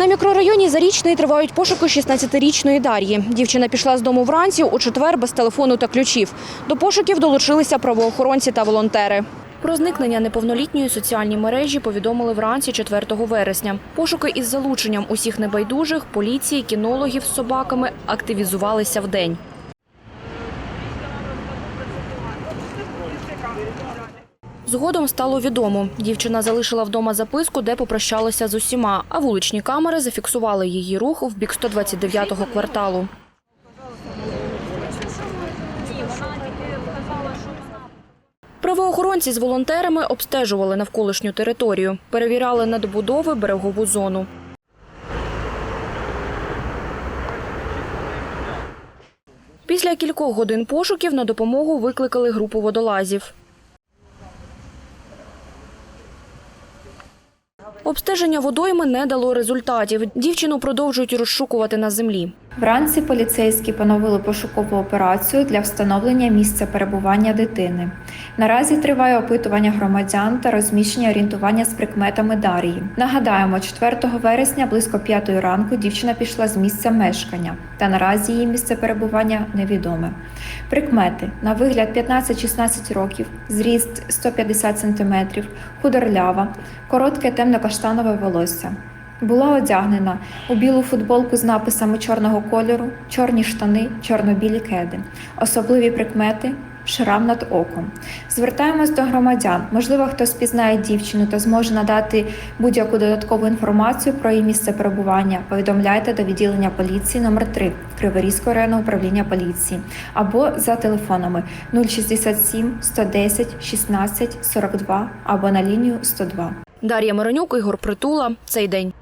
На мікрорайоні Зарічний тривають пошуки 16-річної Дар'ї. Дівчина пішла з дому вранці у четвер без телефону та ключів. До пошуків долучилися правоохоронці та волонтери. Про зникнення неповнолітньої соціальні мережі повідомили вранці 4 вересня. Пошуки із залученням усіх небайдужих, поліції, кінологів з собаками активізувалися вдень. Згодом стало відомо. Дівчина залишила вдома записку, де попрощалася з усіма, а вуличні камери зафіксували її рух в бік 129-го кварталу. Правоохоронці з волонтерами обстежували навколишню територію, перевіряли надбудови берегову зону. Після кількох годин пошуків на допомогу викликали групу водолазів. Обстеження водойми не дало результатів. Дівчину продовжують розшукувати на землі. Вранці поліцейські поновили пошукову операцію для встановлення місця перебування дитини. Наразі триває опитування громадян та розміщення орієнтування з прикметами Дар'ї. Нагадаємо, 4 вересня близько 5 ранку дівчина пішла з місця мешкання, та наразі її місце перебування невідоме. Прикмети на вигляд 15-16 років, зріст 150 см, худорлява, коротке темно-каштанове волосся. Була одягнена у білу футболку з написами чорного кольору, чорні штани, чорно-білі кеди, особливі прикмети, шрам над оком. Звертаємось до громадян. Можливо, хтось пізнає дівчину та зможе надати будь-яку додаткову інформацію про її місце перебування. Повідомляйте до відділення поліції номер 3 Криворізького районного управління поліції або за телефонами 067 110 16 42 або на лінію 102. Дар'я Миронюк, Ігор Притула. Цей день.